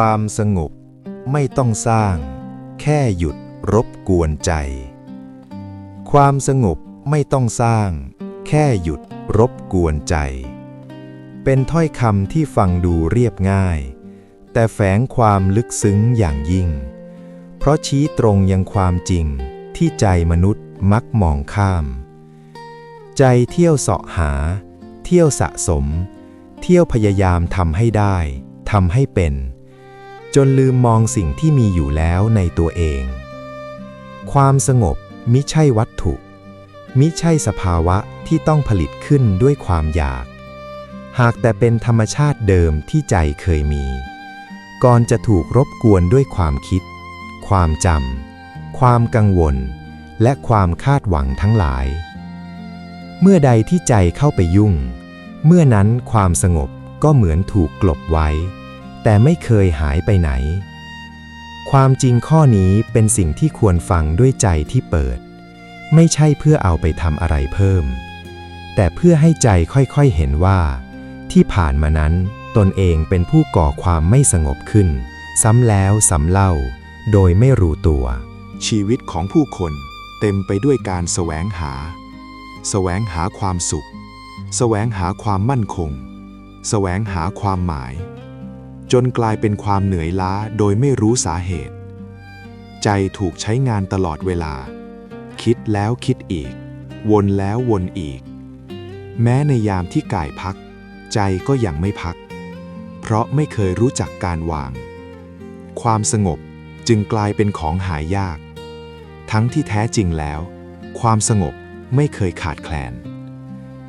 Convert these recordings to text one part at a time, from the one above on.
ความสงบ ไม่ต้องสร้าง แค่หยุดรบกวนใจ ความสงบไม่ต้องสร้าง แค่หยุดรบกวนใจ เป็นถ้อยคำที่ฟังดูเรียบง่าย แต่แฝงความลึกซึ้งอย่างยิ่ง เพราะชี้ตรงยังความจริงที่ใจมนุษย์มักมองข้าม ใจเที่ยวเสาะหา เที่ยวสะสม เที่ยวพยายามทำให้ได้ทำให้เป็น จนลืมมองสิ่งที่มีอยู่แล้วในตัวเอง ความสงบมิใช่วัตถุ มิใช่สภาวะที่ต้องผลิตขึ้นด้วยความอยาก หากแต่เป็นธรรมชาติเดิมที่ใจเคยมี ก่อนจะถูกรบกวนด้วยความคิด ความจำ ความกังวล และความคาดหวังทั้งหลาย เมื่อใดที่ใจเข้าไปยุ่ง เมื่อนั้นความสงบก็เหมือนถูกกลบไว้ แต่ไม่เคยหายไปไหน ความจริงข้อนี้เป็นสิ่งที่ควรฟังด้วยใจที่เปิด ไม่ใช่เพื่อเอาไปทำอะไรเพิ่ม แต่เพื่อให้ใจค่อยๆเห็นว่า ที่ผ่านมานั้นตนเองเป็นผู้ก่อความไม่สงบขึ้น ซ้ำแล้วซ้ำเล่า โดยไม่รู้ตัว ชีวิตของผู้คนเต็มไปด้วยการแสวงหา แสวงหาความสุข แสวงหาความมั่นคง แสวงหาความหมาย จนกลายเป็นความเหนื่อยล้าโดยไม่รู้สาเหตุ ใจถูกใช้งานตลอดเวลา คิดแล้วคิดอีก วนแล้ววนอีก แม้ในยามที่กายพัก ใจก็ยังไม่พัก เพราะไม่เคยรู้จักการวาง ความสงบจึงกลายเป็นของหายาก ทั้งที่แท้จริงแล้ว ความสงบไม่เคยขาดแคลน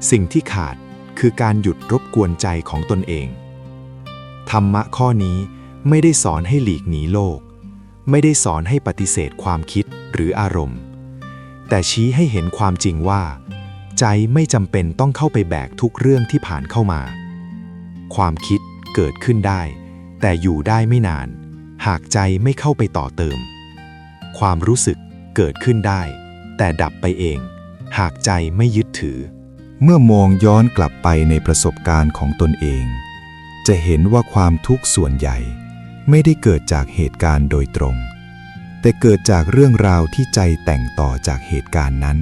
สิ่งที่ขาดคือการหยุดรบกวนใจของตนเอง ธรรมะข้อนี้ไม่ได้สอนให้หลีกหนีโลก ไม่ได้สอนให้ปฏิเสธความคิดหรืออารมณ์ แต่ชี้ให้เห็นความจริงว่า ใจไม่จำเป็นต้องเข้าไปแบกทุกเรื่องที่ผ่านเข้ามา ความคิดเกิดขึ้นได้ แต่อยู่ได้ไม่นาน หากใจไม่เข้าไปต่อเติม ความรู้สึกเกิดขึ้นได้ แต่ดับไปเอง หากใจไม่ยึดถือ เมื่อมองย้อนกลับไปในประสบการณ์ของตนเอง จะเห็นว่าความทุกข์ส่วนใหญ่ ไม่ได้เกิดจากเหตุการณ์โดยตรง แต่เกิดจากเรื่องราวที่ใจแต่งต่อจากเหตุการณ์นั้น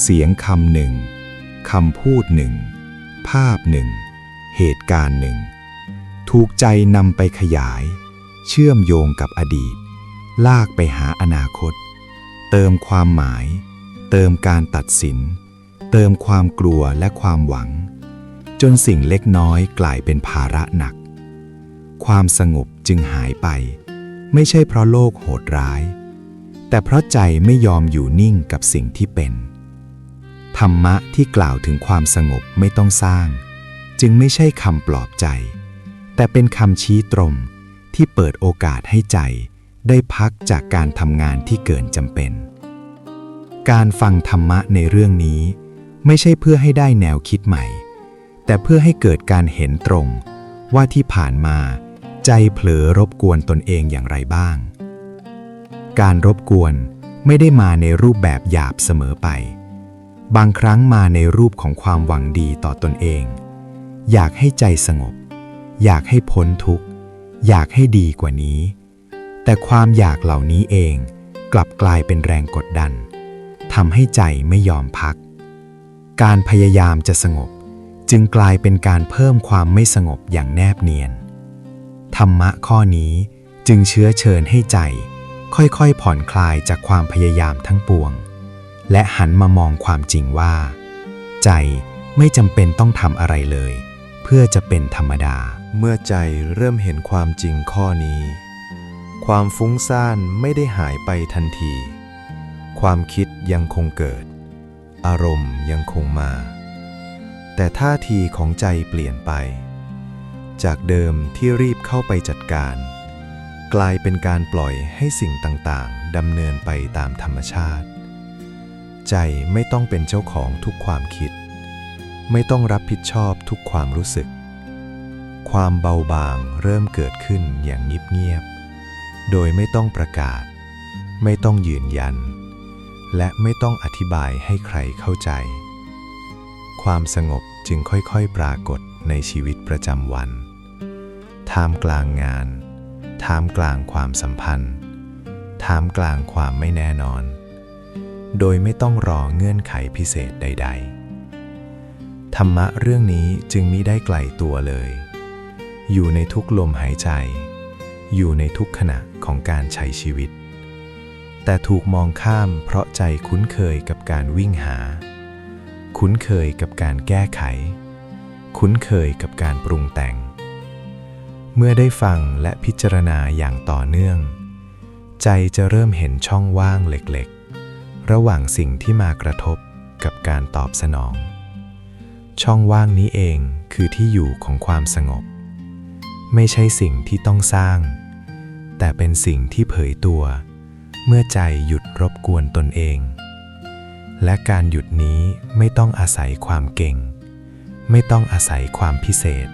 เสียงคำหนึ่งคำพูดหนึ่ง ภาพหนึ่ง เหตุการณ์หนึ่ง ถูกใจนำไปขยาย เชื่อมโยงกับอดีต ลากไปหาอนาคต เติมความหมาย เติมการตัดสิน เติมความกลัวและความหวัง จนสิ่งเล็กน้อยกลายเป็นภาระหนัก ความสงบจึงหายไป ไม่ใช่เพราะโลกโหดร้าย แต่เพราะใจไม่ยอมอยู่นิ่งกับสิ่งที่เป็น ธรรมะที่กล่าวถึงความสงบไม่ต้องสร้าง จึงไม่ใช่คำปลอบใจ แต่เป็นคำชี้ตรงที่เปิดโอกาสให้ใจได้พักจากการทำงานที่เกินจำเป็น การฟังธรรมะในเรื่องนี้ ไม่ใช่เพื่อให้ได้แนวคิดใหม่ แต่เพื่อให้เกิดการเห็นตรง ว่าที่ผ่านมา ใจเผลอรบกวนตนเองอย่างไรบ้าง การรบกวนไม่ได้มาในรูปแบบหยาบเสมอไป บางครั้งมาในรูปของความหวังดีต่อตนเอง อยากให้ใจสงบ อยากให้พ้นทุกข์ อยากให้ดีกว่านี้ แต่ความอยากเหล่านี้เองกลับกลายเป็นแรงกดดันทำให้ใจไม่ยอมพัก การพยายามจะสงบ จึงกลายเป็นการเพิ่มความไม่สงบอย่างแนบเนียน ธรรมะข้อนี้จึงเชื้อเชิญให้ใจ ค่อยๆผ่อนคลายจากความพยายามทั้งปวง และหันมามองความจริงว่า ใจไม่จำเป็นต้องทำอะไรเลย เพื่อจะเป็นธรรมดา เมื่อใจเริ่มเห็นความจริงข้อนี้ ความฟุ้งซ่านไม่ได้หายไปทันที ความคิดยังคงเกิด อารมณ์ยังคงมา แต่ท่าทีของใจเปลี่ยนไป จากเดิมที่รีบเข้าไปจัดการ กลายเป็นการปล่อยให้สิ่งต่างๆดำเนินไปตามธรรมชาติ ใจไม่ต้องเป็นเจ้าของทุกความคิด ไม่ต้องรับผิดชอบทุกความรู้สึก ความเบาบางเริ่มเกิดขึ้นอย่างเงียบๆโดยไม่ต้องประกาศ ไม่ต้องยืนยัน และไม่ต้องอธิบายให้ใครเข้าใจ ความสงบจึงค่อยๆปรากฏในชีวิตประจำวัน ท่ามกลางงาน ท่ามกลางความสัมพันธ์ ท่ามกลางความไม่แน่นอน โดยไม่ต้องรอเงื่อนไขพิเศษใด ๆ ธรรมะเรื่องนี้จึงมิได้ไกลตัวเลย อยู่ในทุกลมหายใจ อยู่ในทุกขณะของการใช้ชีวิต แต่ถูกมองข้ามเพราะใจคุ้นเคยกับการวิ่งหา คุ้นเคยกับการแก้ไข คุ้นเคยกับการปรุงแต่ง เมื่อได้ฟังและพิจารณาอย่างต่อเนื่อง ใจจะเริ่มเห็นช่องว่างเล็กๆ ระหว่างสิ่งที่มากระทบกับการตอบสนอง ช่องว่างนี้เองคือที่อยู่ของความสงบ ไม่ใช่สิ่งที่ต้องสร้าง แต่เป็นสิ่งที่เผยตัว เมื่อใจหยุดรบกวนตนเอง และการหยุดนี้ไม่ต้องอาศัยความเก่ง ไม่ต้องอาศัยความพิเศษ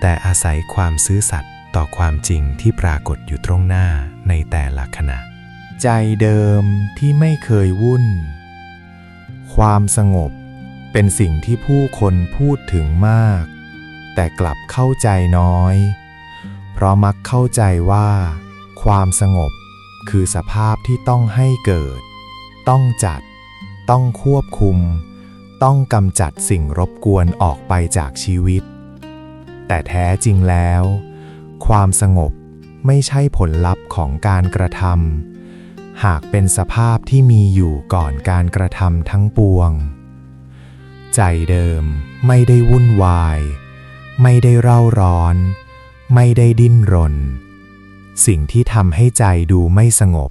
แต่อาศัยความซื่อสัตย์ต่อความจริงที่ปรากฏอยู่ตรงหน้าในแต่ละขณะ ใจเดิมที่ไม่เคยวุ่น ความสงบเป็นสิ่งที่ผู้คนพูดถึงมาก แต่กลับเข้าใจน้อย เพราะมักเข้าใจว่า ความสงบคือสภาพที่ต้องให้เกิด ต้องจัด ต้องควบคุม ต้องกำจัดสิ่งรบกวนออกไปจากชีวิต แต่แท้จริงแล้ว ความสงบไม่ใช่ผลลัพธ์ของการกระทำหากเป็นสภาพที่มีอยู่ก่อนการกระทำทั้งปวง ใจเดิมไม่ได้วุ่นวาย ไม่ได้เร่าร้อน ไม่ได้ดิ้นรน สิ่งที่ทำให้ใจดูไม่สงบ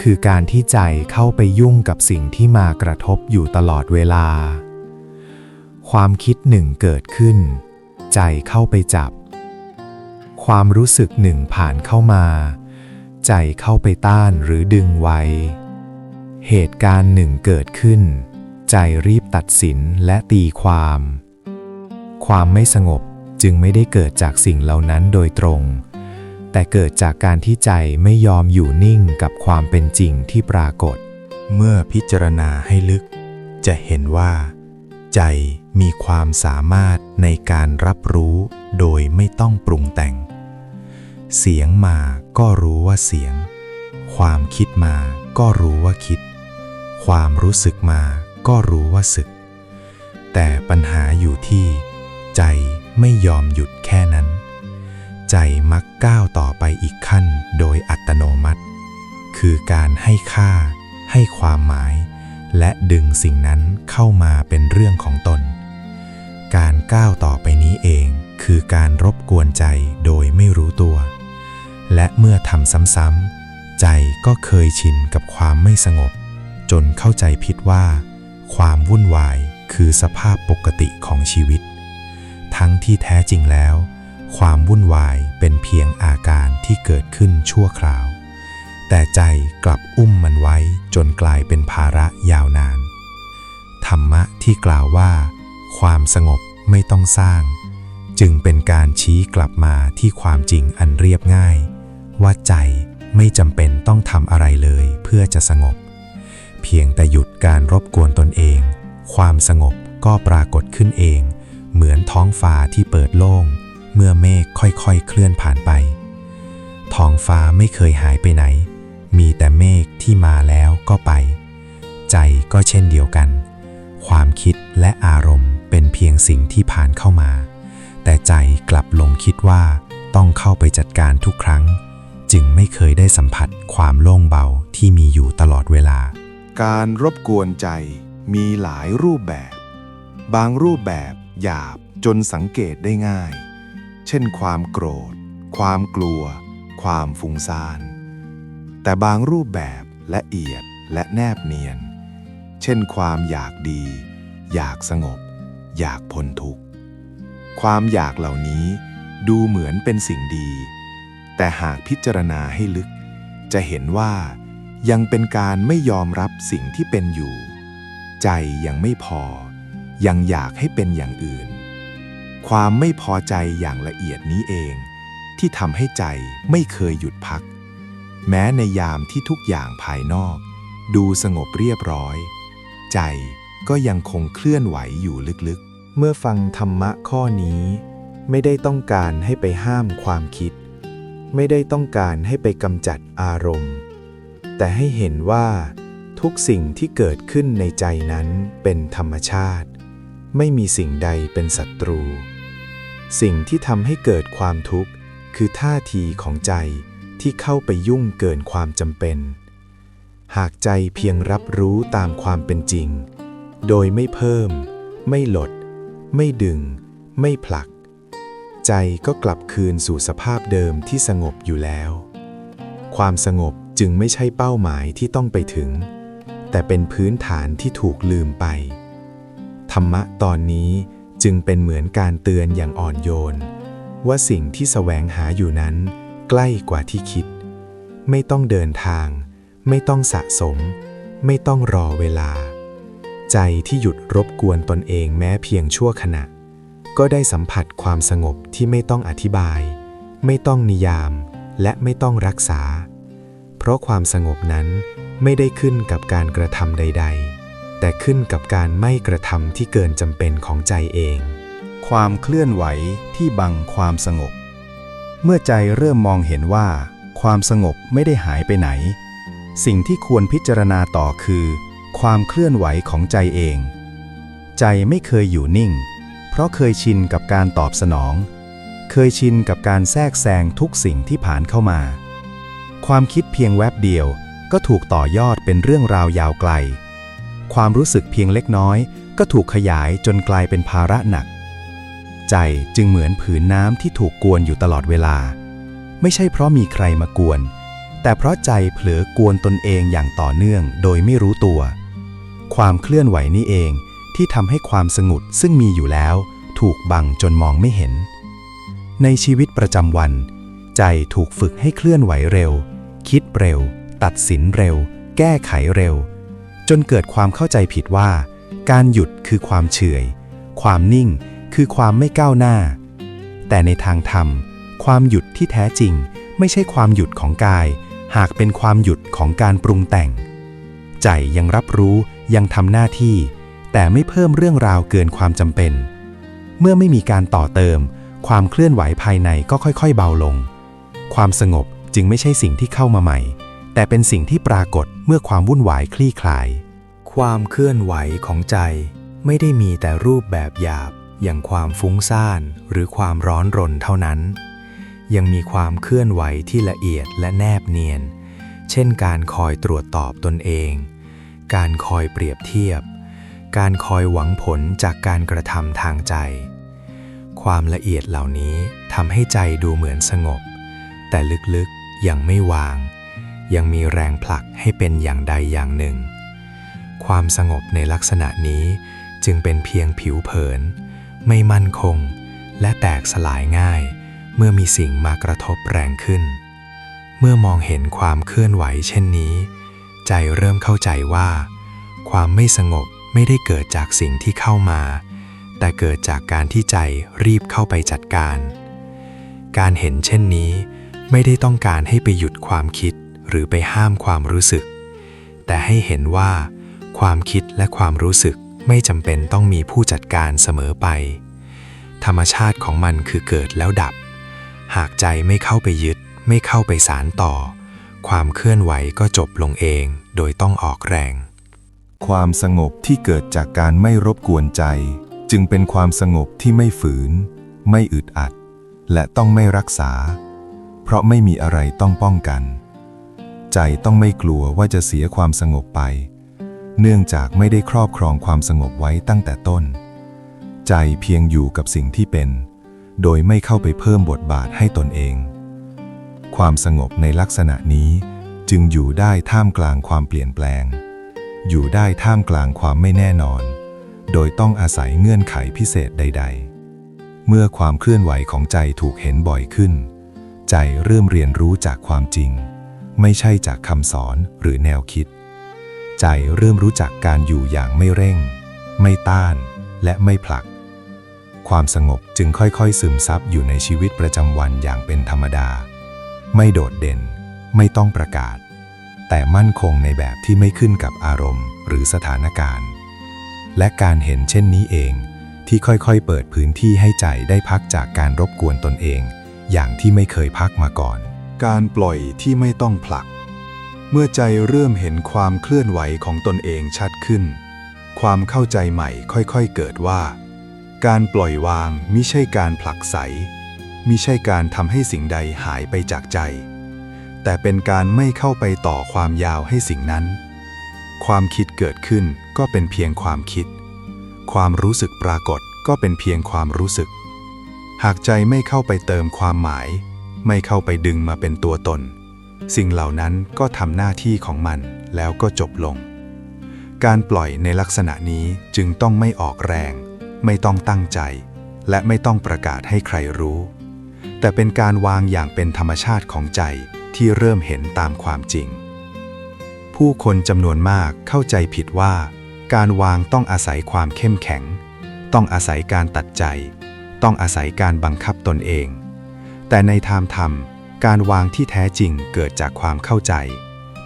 คือการที่ใจเข้าไปยุ่งกับสิ่งที่มากระทบอยู่ตลอดเวลา ความคิดหนึ่งเกิดขึ้น ใจเข้าไปจับ ความรู้สึกหนึ่งผ่านเข้ามา ใจเข้าไปต้านหรือดึงไว้ เหตุการณ์หนึ่งเกิดขึ้น ใจรีบตัดสินและตีความ ความไม่สงบจึงไม่ได้เกิดจากสิ่งเหล่านั้นโดยตรง แต่เกิดจากการที่ใจไม่ยอมอยู่นิ่งกับความเป็นจริงที่ปรากฏ เมื่อพิจารณาให้ลึก จะเห็นว่า ใจมีความสามารถในการรับรู้โดยไม่ต้องปรุงแต่ง เสียงมาก็รู้ว่าเสียง ความคิดมาก็รู้ว่าคิด ความรู้สึกมาก็รู้ว่าสึก แต่ปัญหาอยู่ที่ ใจไม่ยอมหยุดแค่นั้น ใจมักก้าวต่อไปอีกขั้นโดยอัตโนมัติ คือการให้ค่า ให้ความหมาย และดึงสิ่งนั้นเข้ามาเป็นเรื่องของตน การก้าวต่อไปนี้เองคือการรบกวนใจโดยไม่รู้ตัว และเมื่อทำซ้ำๆ ใจก็เคยชินกับความไม่สงบ จนเข้าใจผิดว่า ความวุ่นวายคือสภาพปกติของชีวิต ทั้งที่แท้จริงแล้ว ความวุ่นวายเป็นเพียงอาการที่เกิดขึ้นชั่วคราว แต่ใจกลับอุ้มมันไว้จนกลายเป็นภาระยาวนาน ธรรมะที่กล่าวว่า ความสงบไม่ต้องสร้าง จึงเป็นการชี้กลับมาที่ความจริงอันเรียบง่าย ว่าใจไม่จำเป็นต้องทำอะไรเลยเพื่อจะสงบ เพียงแต่หยุดการรบกวนตนเอง ความสงบก็ปรากฏขึ้นเอง เหมือนท้องฟ้าที่เปิดโล่ง เมื่อเมฆค่อยๆเคลื่อนผ่านไป ท้องฟ้าไม่เคยหายไปไหน มีแต่เมฆที่มาแล้วก็ไป ใจก็เช่นเดียวกัน ความคิดและอารมณ์เป็นเพียงสิ่งที่ผ่านเข้ามา แต่ใจกลับลงคิดว่าต้องเข้าไปจัดการทุกครั้ง จึงไม่เคยได้สัมผัสความโล่งเบาที่มีอยู่ตลอดเวลา การรบกวนใจมีหลายรูปแบบ บางรูปแบบหยาบจนสังเกตได้ง่าย เช่นความโกรธ ความกลัว ความฟุ้งซ่าน แต่บางรูปแบบละเอียดและแนบเนียน เช่นความอยากดี อยากสงบ อยากพ้นทุกข์ ความอยากเหล่านี้ดูเหมือนเป็นสิ่งดี แต่หากพิจารณาให้ลึก จะเห็นว่ายังเป็นการไม่ยอมรับสิ่งที่เป็นอยู่ ใจยังไม่พอ ยังอยากให้เป็นอย่างอื่น ความไม่พอใจอย่างละเอียดนี้เอง ที่ทำให้ใจไม่เคยหยุดพัก แม้ในยามที่ทุกอย่างภายนอก ดูสงบเรียบร้อย ใจก็ยังคงเคลื่อนไหวอยู่ลึกๆ เมื่อฟังธรรมะข้อนี้ ไม่ได้ต้องการให้ไปห้ามความคิด ไม่ได้ต้องการให้ไปกำจัดอารมณ์ แต่ให้เห็นว่า ทุกสิ่งที่เกิดขึ้นในใจนั้นเป็นธรรมชาติ ไม่มีสิ่งใดเป็นศัตรู สิ่งที่ทำให้เกิดความทุกข์ คือท่าทีของใจที่เข้าไปยุ่งเกินความจำเป็น หากใจเพียงรับรู้ตามความเป็นจริง โดยไม่เพิ่ม ไม่ลด ไม่ดึง ไม่ผลัก ใจก็กลับคืนสู่สภาพเดิมที่สงบอยู่แล้ว ความสงบจึงไม่ใช่เป้าหมายที่ต้องไปถึง แต่เป็นพื้นฐานที่ถูกลืมไป ธรรมะตอนนี้ จึงเป็นเหมือนการเตือนอย่างอ่อนโยน ว่าสิ่งที่แสวงหาอยู่นั้น ใกล้กว่าที่คิด ไม่ต้องเดินทาง ไม่ต้องสะสม ไม่ต้องรอเวลา ใจที่หยุดรบกวนตนเองแม้เพียงชั่วขณะ ก็ได้สัมผัสความสงบที่ไม่ต้องอธิบาย ไม่ต้องนิยาม และไม่ต้องรักษา เพราะความสงบนั้นไม่ได้ขึ้นกับการกระทำใด ๆ แต่ขึ้นกับการไม่กระทำที่เกินจำเป็นของใจเอง ความเคลื่อนไหวที่บังความสงบ เมื่อใจเริ่มมองเห็นว่า ความสงบไม่ได้หายไปไหน สิ่งที่ควรพิจารณาต่อคือ ความเคลื่อนไหวของใจเอง ใจไม่เคยอยู่นิ่ง เพราะเคยชินกับการตอบสนอง เคยชินกับการแทรกแซงทุกสิ่งที่ผ่านเข้ามา ความคิดเพียงแวบเดียวก็ถูกต่อยอดเป็นเรื่องราวยาวไกล ความรู้สึกเพียงเล็กน้อย ก็ถูกขยายจนกลายเป็นภาระหนัก ใจจึงเหมือนผืนน้ำที่ถูกกวนอยู่ตลอดเวลา ไม่ใช่เพราะมีใครมากวน แต่เพราะใจเผลอกวนตนเองอย่างต่อเนื่องโดยไม่รู้ตัว ความเคลื่อนไหวนี้เองที่ทำให้ความสงบซึ่งมีอยู่แล้ว ถูกบังจนมองไม่เห็น ในชีวิตประจำวัน ใจถูกฝึกให้เคลื่อนไหวเร็ว คิดเร็ว ตัดสินเร็ว แก้ไขเร็ว นเกิดความเข้าใจผิดว่า การหยุดคือความเฉยความนิ่งคือความไม่ก้าวหน้า แต่ในทางธรรม ความหยุดที่แท้จริง ไม่ใช่ความหยุดของกาย หากเป็นความหยุดของการปรุงแต่ง ใจยังรับรู้ยังทำหน้าที่ แต่ไม่เพิ่มเรื่องราวเกินความจำเป็น เมื่อไม่มีการต่อเติม ความเคลื่อนไหวภายในก็ค่อยๆ เบาลง ความสงบจึงไม่ใช่สิ่งที่เข้ามาใหม่ แต่เป็นสิ่งที่ปรากฏเมื่อความวุ่นวายคลี่คลาย ความเคลื่อนไหวของใจไม่ได้มีแต่รูปแบบหยาบอย่างความฟุ้งซ่านหรือความร้อนรนเท่านั้น ยังมีความเคลื่อนไหวที่ละเอียดและแนบเนียน เช่นการคอยตรวจตอบตนเอง การคอยเปรียบเทียบ การคอยหวังผลจากการกระทำทางใจ ความละเอียดเหล่านี้ทำให้ใจดูเหมือนสงบ แต่ลึกๆยังไม่วาง ยังมีแรงผลักให้เป็นอย่างใดอย่างหนึ่ง ความสงบในลักษณะนี้จึงเป็นเพียงผิวเผิน ไม่มั่นคง และแตกสลายง่าย เมื่อมีสิ่งมากระทบแรงขึ้น เมื่อมองเห็นความเคลื่อนไหวเช่นนี้ ใจเริ่มเข้าใจว่า ความไม่สงบไม่ได้เกิดจากสิ่งที่เข้ามา แต่เกิดจากการที่ใจรีบเข้าไปจัดการ การเห็นเช่นนี้ ไม่ได้ต้องการให้ไปหยุดความคิดหรือไปห้ามความรู้สึก แต่ให้เห็นว่า ความคิดและความรู้สึกไม่จำเป็นต้องมีผู้จัดการเสมอไป ธรรมชาติของมันคือเกิดแล้วดับ หากใจไม่เข้าไปยึด ไม่เข้าไปสารต่อ ความเคลื่อนไหวก็จบลงเองโดยต้องออกแรง ความสงบที่เกิดจากการไม่รบกวนใจ จึงเป็นความสงบที่ไม่ฝืน ไม่อึดอัด และต้องไม่รักษา เพราะไม่มีอะไรต้องป้องกัน ใจต้องไม่กลัวว่าจะเสียความสงบไป เนื่องจากไม่ได้ครอบครองความสงบไว้ตั้งแต่ต้น ใจเพียงอยู่กับสิ่งที่เป็น โดยไม่เข้าไปเพิ่มบทบาทให้ตนเอง ความสงบในลักษณะนี้จึงอยู่ได้ท่ามกลางความเปลี่ยนแปลง อยู่ได้ท่ามกลางความไม่แน่นอน โดยต้องอาศัยเงื่อนไขพิเศษใด ๆ เมื่อความเคลื่อนไหวของใจถูกเห็นบ่อยขึ้น ใจเริ่มเรียนรู้จากความจริง ไม่ใช่จากคำสอนหรือแนวคิด ใจเริ่มรู้จักการอยู่อย่างไม่เร่ง ไม่ต้านและไม่ผลัก ความสงบจึงค่อยๆ ซึมซับอยู่ในชีวิตประจำวันอย่างเป็นธรรมดา ไม่โดดเด่น ไม่ต้องประกาศ แต่มั่นคงในแบบที่ไม่ขึ้นกับอารมณ์หรือสถานการณ์ และการเห็นเช่นนี้เองที่ค่อยๆ เปิดพื้นที่ให้ใจได้พักจากการรบกวนตนเอง อย่างที่ไม่เคยพักมาก่อน การปล่อยที่ไม่ต้องผลัก เมื่อใจเริ่มเห็นความเคลื่อนไหวของตนเองชัดขึ้น ความเข้าใจใหม่ค่อยๆเกิดว่า การปล่อยวางมิใช่การผลักไสมิใช่การทำให้สิ่งใดหายไปจากใจ แต่เป็นการไม่เข้าไปต่อความยาวให้สิ่งนั้น ความคิดเกิดขึ้นก็เป็นเพียงความคิด ความรู้สึกปรากฏก็เป็นเพียงความรู้สึก หากใจไม่เข้าไปเติมความหมาย ไม่เข้าไปดึงมาเป็นตัวตน สิ่งเหล่านั้นก็ทำหน้าที่ของมันแล้วก็จบลง การปล่อยในลักษณะนี้จึงต้องไม่ออกแรง ไม่ต้องตั้งใจ และไม่ต้องประกาศให้ใครรู้ แต่เป็นการวางอย่างเป็นธรรมชาติของใจที่เริ่มเห็นตามความจริง ผู้คนจำนวนมากเข้าใจผิดว่า การวางต้องอาศัยความเข้มแข็ง ต้องอาศัยการตัดใจ ต้องอาศัยการบังคับตนเอง แต่ในทางธรรม การวางที่แท้จริงเกิดจากความเข้าใจ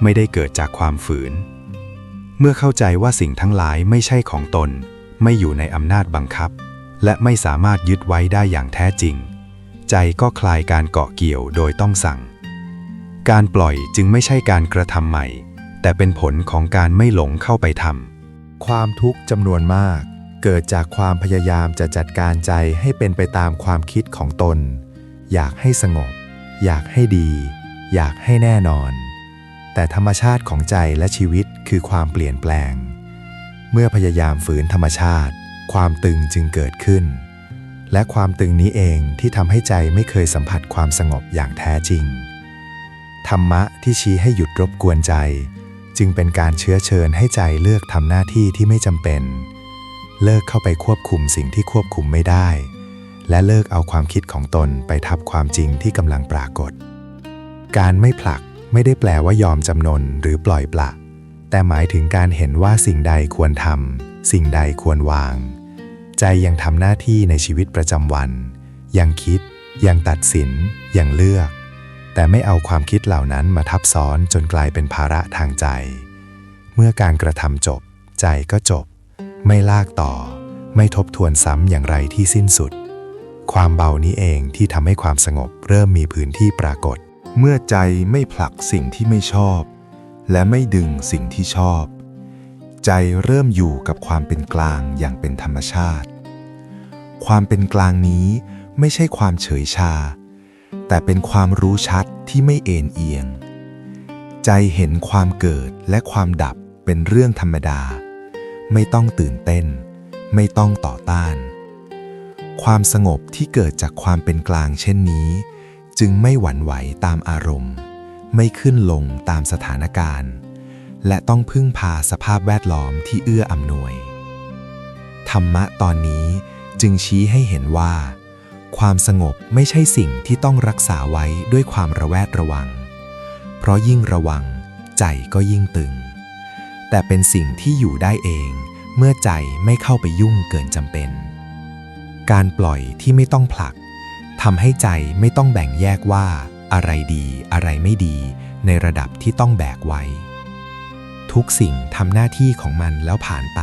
ไม่ได้เกิดจากความฝืน เมื่อเข้าใจว่าสิ่งทั้งหลายไม่ใช่ของตน ไม่อยู่ในอำนาจบังคับ และไม่สามารถยึดไว้ได้อย่างแท้จริง ใจก็คลายการเกาะเกี่ยวโดยต้องสั่ง การปล่อยจึงไม่ใช่การกระทำใหม่ แต่เป็นผลของการไม่หลงเข้าไปทำความทุกข์จำนวนมากเกิดจากความพยายามจะจัดการใจให้เป็นไปตามความคิดของตน อยากให้สงบ อยากให้ดี อยากให้แน่นอน แต่ธรรมชาติของใจและชีวิตคือความเปลี่ยนแปลง เมื่อพยายามฝืนธรรมชาติ ความตึงจึงเกิดขึ้น และความตึงนี้เองที่ทำให้ใจไม่เคยสัมผัสความสงบอย่างแท้จริง ธรรมะที่ชี้ให้หยุดรบกวนใจ จึงเป็นการเชื้อเชิญให้ใจเลือกทำหน้าที่ที่ไม่จำเป็น เลิกเข้าไปควบคุมสิ่งที่ควบคุมไม่ได้ และเลิกเอาความคิดของตนไปทับความจริงที่กำลังปรากฏ การไม่ผลักไม่ได้แปลว่ายอมจำนนหรือปล่อยปละ แต่หมายถึงการเห็นว่าสิ่งใดควรทำสิ่งใดควรวาง ใจยังทำหน้าที่ในชีวิตประจำวัน ยังคิด ยังตัดสิน ยังเลือก แต่ไม่เอาความคิดเหล่านั้นมาทับซ้อนจนกลายเป็นภาระทางใจ เมื่อการกระทำจบ ใจก็จบ ไม่ลากต่อ ไม่ทบทวนซ้ำอย่างไรที่สิ้นสุด ความเบานี้เองที่ทำให้ความสงบเริ่มมีพื้นที่ปรากฏ เมื่อใจไม่ผลักสิ่งที่ไม่ชอบ และไม่ดึงสิ่งที่ชอบ ใจเริ่มอยู่กับความเป็นกลางอย่างเป็นธรรมชาติ ความเป็นกลางนี้ไม่ใช่ความเฉยชา แต่เป็นความรู้ชัดที่ไม่เอ็นเอียง ใจเห็นความเกิดและความดับเป็นเรื่องธรรมดา ไม่ต้องตื่นเต้น ไม่ต้องต่อต้าน ความสงบที่เกิดจากความเป็นกลางเช่นนี้ จึงไม่หวั่นไหวตามอารมณ์ ไม่ขึ้นลงตามสถานการณ์ และต้องพึ่งพาสภาพแวดล้อมที่เอื้ออำนวย ธรรมะตอนนี้จึงชี้ให้เห็นว่า ความสงบไม่ใช่สิ่งที่ต้องรักษาไว้ด้วยความระแวดระวัง เพราะยิ่งระวังใจก็ยิ่งตึง แต่เป็นสิ่งที่อยู่ได้เองเมื่อใจไม่เข้าไปยุ่งเกินจำเป็น การปล่อยที่ไม่ต้องผลักทำให้ใจไม่ต้องแบ่งแยกว่า อะไรดีอะไรไม่ดีในระดับที่ต้องแบกไว้ ทุกสิ่งทำหน้าที่ของมันแล้วผ่านไป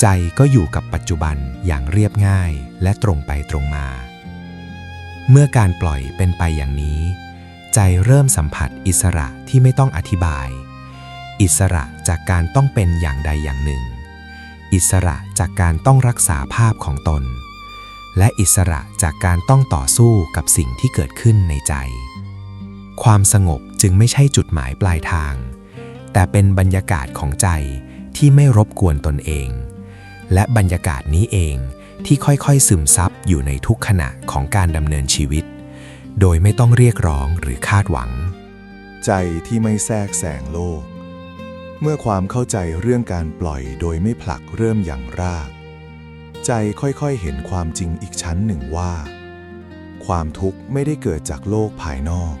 ใจก็อยู่กับปัจจุบันอย่างเรียบง่ายและตรงไปตรงมา เมื่อการปล่อยเป็นไปอย่างนี้ ใจเริ่มสัมผัสอิสระที่ไม่ต้องอธิบาย อิสระจากการต้องเป็นอย่างใดอย่างหนึ่ง อิสระจากการต้องรักษาภาพของตน และอิสระจากการต้องต่อสู้กับสิ่งที่เกิดขึ้นในใจ ความสงบจึงไม่ใช่จุดหมายปลายทาง แต่เป็นบรรยากาศของใจที่ไม่รบกวนตนเอง และบรรยากาศนี้เองที่ค่อยๆซึมซับอยู่ในทุกขณะของการดำเนินชีวิต โดยไม่ต้องเรียกร้องหรือคาดหวัง ใจที่ไม่แทรกแซงโลก เมื่อความเข้าใจเรื่องการปล่อยโดยไม่ผลักเริ่มอย่างราก ใจค่อยๆเห็นความจริงอีกชั้นหนึ่งว่า ความทุกข์ไม่ได้เกิดจากโลกภายนอก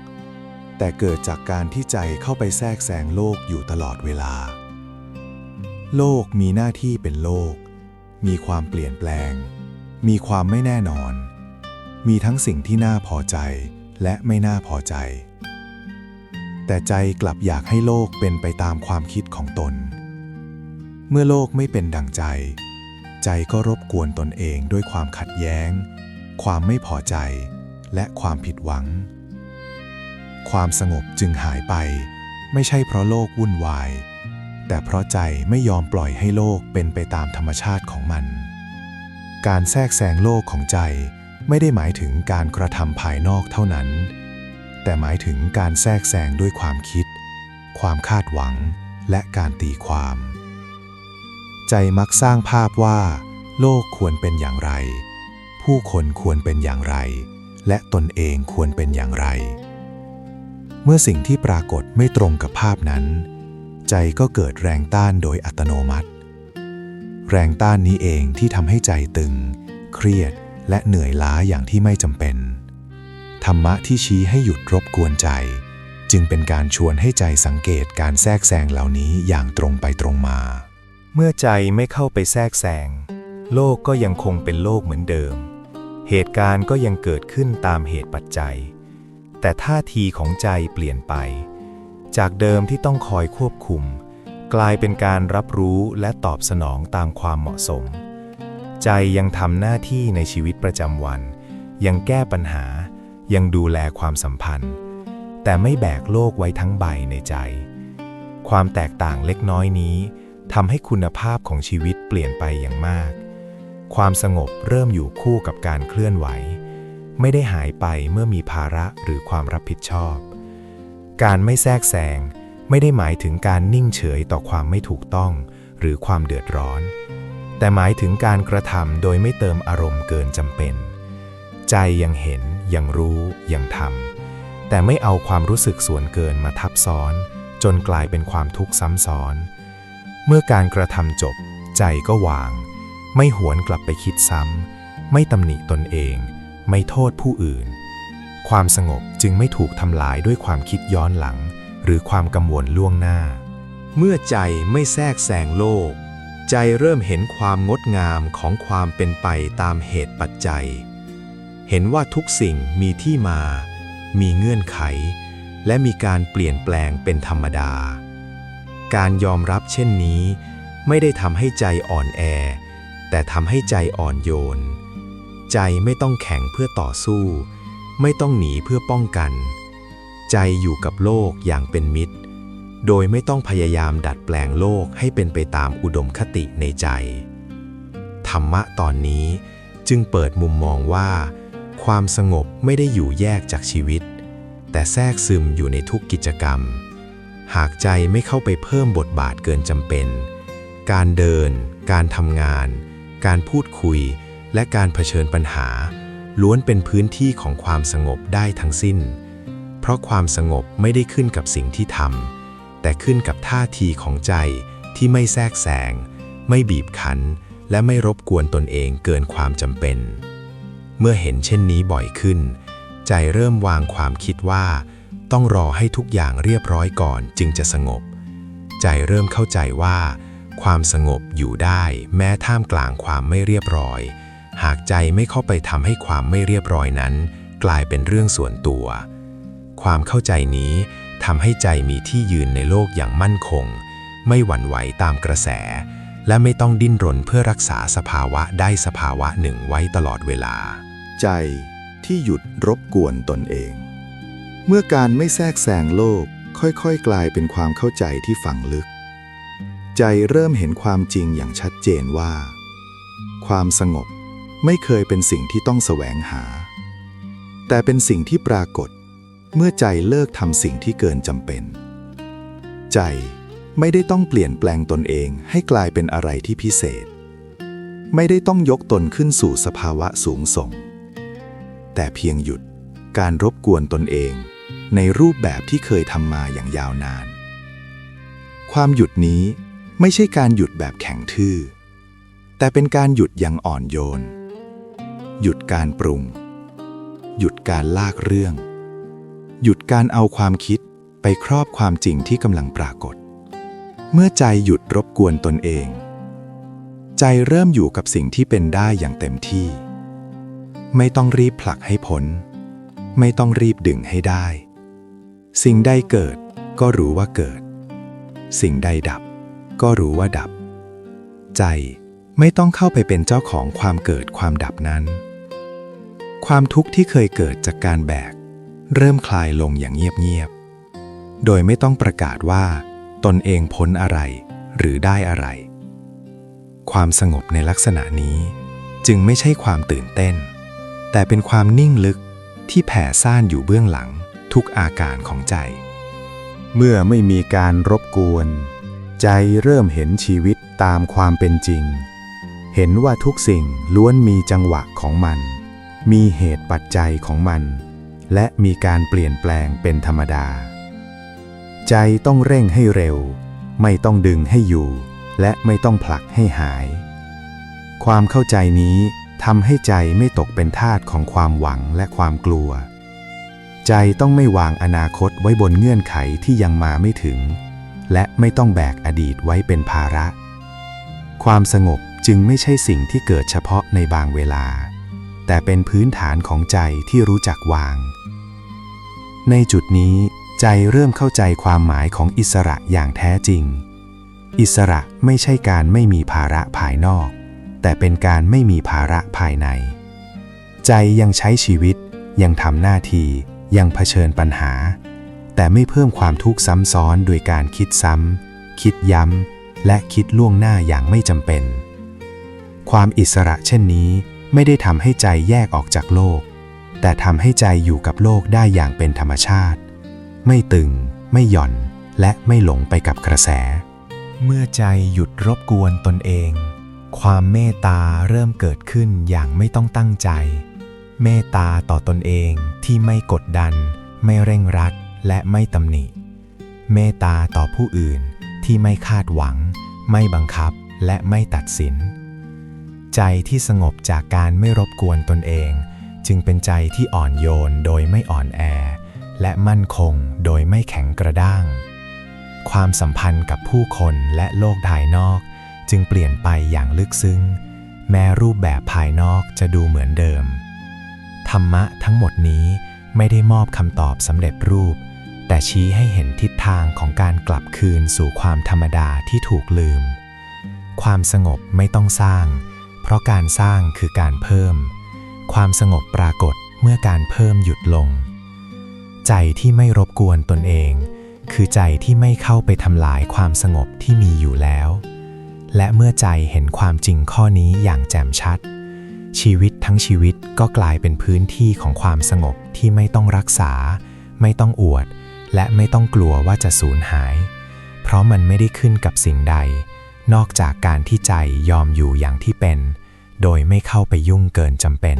แต่เกิดจากการที่ใจเข้าไปแทรกแซงโลกอยู่ตลอดเวลา โลกมีหน้าที่เป็นโลก มีความเปลี่ยนแปลง มีความไม่แน่นอน มีทั้งสิ่งที่น่าพอใจและไม่น่าพอใจ แต่ใจกลับอยากให้โลกเป็นไปตามความคิดของตน เมื่อโลกไม่เป็นดังใจ ใจก็รบกวนตนเองด้วยความขัดแย้ง ความไม่พอใจ และความผิดหวัง ความสงบจึงหายไป ไม่ใช่เพราะโลกวุ่นวาย แต่เพราะใจไม่ยอมปล่อยให้โลกเป็นไปตามธรรมชาติของมัน การแทรกแซงโลกของใจไม่ได้หมายถึงการกระทำภายนอกเท่านั้น แต่หมายถึงการแทรกแซงด้วยความคิด ความคาดหวัง และการตีความ ใจมักสร้างภาพว่า โลกควรเป็นอย่างไร ผู้คนควรเป็นอย่างไร และตนเองควรเป็นอย่างไร เมื่อสิ่งที่ปรากฏไม่ตรงกับภาพนั้น ใจก็เกิดแรงต้านโดยอัตโนมัติ แรงต้านนี้เองที่ทำให้ใจตึง เครียดและเหนื่อยล้าอย่างที่ไม่จำเป็น ธรรมะที่ชี้ให้หยุดรบกวนใจ จึงเป็นการชวนให้ใจสังเกตการแทรกแซงเหล่านี้อย่างตรงไปตรงมา เมื่อใจไม่เข้าไปแทรกแซงโลกก็ยังคงเป็นโลกเหมือนเดิม เหตุการณ์ก็ยังเกิดขึ้นตามเหตุปัจจัย แต่ท่าทีของใจเปลี่ยนไป จากเดิมที่ต้องคอยควบคุม กลายเป็นการรับรู้และตอบสนองตามความเหมาะสม ใจยังทำหน้าที่ในชีวิตประจำวัน ยังแก้ปัญหา ยังดูแลความสัมพันธ์ แต่ไม่แบกโลกไว้ทั้งใบในใจ ความแตกต่างเล็กน้อยนี้ ทำให้คุณภาพของชีวิตเปลี่ยนไปอย่างมาก ความสงบเริ่มอยู่คู่กับการเคลื่อนไหว ไม่ได้หายไปเมื่อมีภาระหรือความรับผิดชอบ การไม่แทรกแซงไม่ได้หมายถึงการนิ่งเฉยต่อความไม่ถูกต้องหรือความเดือดร้อน แต่หมายถึงการกระทำโดยไม่เติมอารมณ์เกินจำเป็น ใจยังเห็น ยังรู้ ยังทำแต่ไม่เอาความรู้สึกส่วนเกินมาทับซ้อน จนกลายเป็นความทุกข์ซ้ำซ้อน เมื่อการกระทำจบ ใจก็วาง ไม่หวนกลับไปคิดซ้ำ ไม่ตำหนิตนเอง ไม่โทษผู้อื่น ความสงบจึงไม่ถูกทำลายด้วยความคิดย้อนหลัง หรือความกังวลล่วงหน้า เมื่อใจไม่แทรกแซงโลก ใจเริ่มเห็นความงดงามของความเป็นไปตามเหตุปัจจัย เห็นว่าทุกสิ่งมีที่มา มีเงื่อนไข และมีการเปลี่ยนแปลงเป็นธรรมดา การยอมรับเช่นนี้ ไม่ได้ทำให้ใจอ่อนแอ แต่ทำให้ใจอ่อนโยน ใจไม่ต้องแข็งเพื่อต่อสู้ ไม่ต้องหนีเพื่อป้องกัน ใจอยู่กับโลกอย่างเป็นมิตร โดยไม่ต้องพยายามดัดแปลงโลกให้เป็นไปตามอุดมคติในใจ ธรรมะตอนนี้จึงเปิดมุมมองว่า ความสงบไม่ได้อยู่แยกจากชีวิต แต่แทรกซึมอยู่ในทุกกิจกรรม หากใจไม่เข้าไปเพิ่มบทบาทเกินจำเป็น การเดิน การทำงาน การพูดคุย และการเผชิญปัญหา ล้วนเป็นพื้นที่ของความสงบได้ทั้งสิ้น เพราะความสงบไม่ได้ขึ้นกับสิ่งที่ทำแต่ขึ้นกับท่าทีของใจที่ไม่แทรกแซงไม่บีบคั้น และไม่รบกวนตนเองเกินความจำเป็น เมื่อเห็นเช่นนี้บ่อยขึ้น ใจเริ่มวางความคิดว่า ต้องรอให้ทุกอย่างเรียบร้อยก่อนจึงจะสงบ ใจเริ่มเข้าใจว่า ความสงบอยู่ได้แม้ท่ามกลางความไม่เรียบร้อย หากใจไม่เข้าไปทำให้ความไม่เรียบร้อยนั้น กลายเป็นเรื่องส่วนตัว ความเข้าใจนี้ทำให้ใจมีที่ยืนในโลกอย่างมั่นคง ไม่หวั่นไหวตามกระแส และไม่ต้องดิ้นรนเพื่อรักษาสภาวะได้สภาวะหนึ่งไว้ตลอดเวลา ใจที่หยุดรบกวนตนเอง เมื่อการไม่แทรกแซงโลกค่อยๆ กลายเป็นความเข้าใจที่ฝังลึก ใจเริ่มเห็นความจริงอย่างชัดเจนว่า ความสงบไม่เคยเป็นสิ่งที่ต้องแสวงหา แต่เป็นสิ่งที่ปรากฏ เมื่อใจเลิกทำสิ่งที่เกินจำเป็น ใจไม่ได้ต้องเปลี่ยนแปลงตนเองให้กลายเป็นอะไรที่พิเศษ ไม่ได้ต้องยกตนขึ้นสู่สภาวะสูงส่ง แต่เพียงหยุดการรบกวนตนเอง ในรูปแบบที่เคยทำมาอย่างยาวนาน ความหยุดนี้ไม่ใช่การหยุดแบบแข็งทื่อ แต่เป็นการหยุดอย่างอ่อนโยน หยุดการปรุง หยุดการลากเรื่อง หยุดการเอาความคิดไปครอบความจริงที่กำลังปรากฏ เมื่อใจหยุดรบกวนตนเอง ใจเริ่มอยู่กับสิ่งที่เป็นได้อย่างเต็มที่ ไม่ต้องรีบผลักให้พ้น ไม่ต้องรีบดึงให้ได้ สิ่งใดเกิดก็รู้ว่าเกิด สิ่งใดดับ ก็รู้ว่าดับ ใจไม่ต้องเข้าไปเป็นเจ้าของความเกิดความดับนั้น ความทุกข์ที่เคยเกิดจากการแบก เริ่มคลายลงอย่างเงียบๆ โดยไม่ต้องประกาศว่า ตนเองพ้นอะไรหรือได้อะไร ความสงบในลักษณะนี้จึงไม่ใช่ความตื่นเต้น แต่เป็นความนิ่งลึกที่แผ่ซ่านอยู่เบื้องหลัง ทุกอาการของใจ เมื่อไม่มีการรบกวน ใจเริ่มเห็นชีวิตตามความเป็นจริง เห็นว่าทุกสิ่งล้วนมีจังหวะของมัน มีเหตุปัจจัยของมัน และมีการเปลี่ยนแปลงเป็นธรรมดา ใจต้องเร่งให้เร็ว ไม่ต้องดึงให้อยู่ และไม่ต้องผลักให้หาย ความเข้าใจนี้ทำให้ใจไม่ตกเป็นทาสของความหวังและความกลัว ใจต้องไม่วางอนาคตไว้บนเงื่อนไขที่ยังมาไม่ถึง และไม่ต้องแบกอดีตไว้เป็นภาระ ความสงบจึงไม่ใช่สิ่งที่เกิดเฉพาะในบางเวลา แต่เป็นพื้นฐานของใจที่รู้จักวาง ในจุดนี้ใจเริ่มเข้าใจความหมายของอิสระอย่างแท้จริง อิสระไม่ใช่การไม่มีภาระภายนอก แต่เป็นการไม่มีภาระภายใน ใจยังใช้ชีวิตยังทำหน้าที่ ยังเผชิญปัญหา แต่ไม่เพิ่มความทุกข์ซ้ำซ้อนโดยการคิดซ้ำ คิดย้ำ และคิดล่วงหน้าอย่างไม่จำเป็น ความอิสระเช่นนี้ไม่ได้ทำให้ใจแยกออกจากโลก แต่ทำให้ใจอยู่กับโลกได้อย่างเป็นธรรมชาติ ไม่ตึง ไม่หย่อน และไม่หลงไปกับกระแส เมื่อใจหยุดรบกวนตนเอง ความเมตตาเริ่มเกิดขึ้นอย่างไม่ต้องตั้งใจ เมตตาต่อตนเองที่ไม่กดดัน ไม่เร่งรัดและไม่ตำหนิ เมตตาต่อผู้อื่นที่ไม่คาดหวัง ไม่บังคับและไม่ตัดสิน ใจที่สงบจากการไม่รบกวนตนเอง จึงเป็นใจที่อ่อนโยนโดยไม่อ่อนแอ และมั่นคงโดยไม่แข็งกระด้าง ความสัมพันธ์กับผู้คนและโลกภายนอก จึงเปลี่ยนไปอย่างลึกซึ้ง แม้รูปแบบภายนอกจะดูเหมือนเดิม ธรรมะทั้งหมดนี้ไม่ได้มอบคำตอบสำเร็จรูป แต่ชี้ให้เห็นทิศทางของการกลับคืนสู่ความธรรมดาที่ถูกลืม ความสงบไม่ต้องสร้าง เพราะการสร้างคือการเพิ่ม ความสงบปรากฏเมื่อการเพิ่มหยุดลง ใจที่ไม่รบกวนตนเอง คือใจที่ไม่เข้าไปทำลายความสงบที่มีอยู่แล้ว และเมื่อใจเห็นความจริงข้อนี้อย่างแจ่มชัด ชีวิตทั้งชีวิตก็กลายเป็นพื้นที่ของความสงบที่ไม่ต้องรักษา ไม่ต้องอวด และไม่ต้องกลัวว่าจะสูญหาย เพราะมันไม่ได้ขึ้นกับสิ่งใด นอกจากการที่ใจยอมอยู่อย่างที่เป็น โดยไม่เข้าไปยุ่งเกินจำเป็น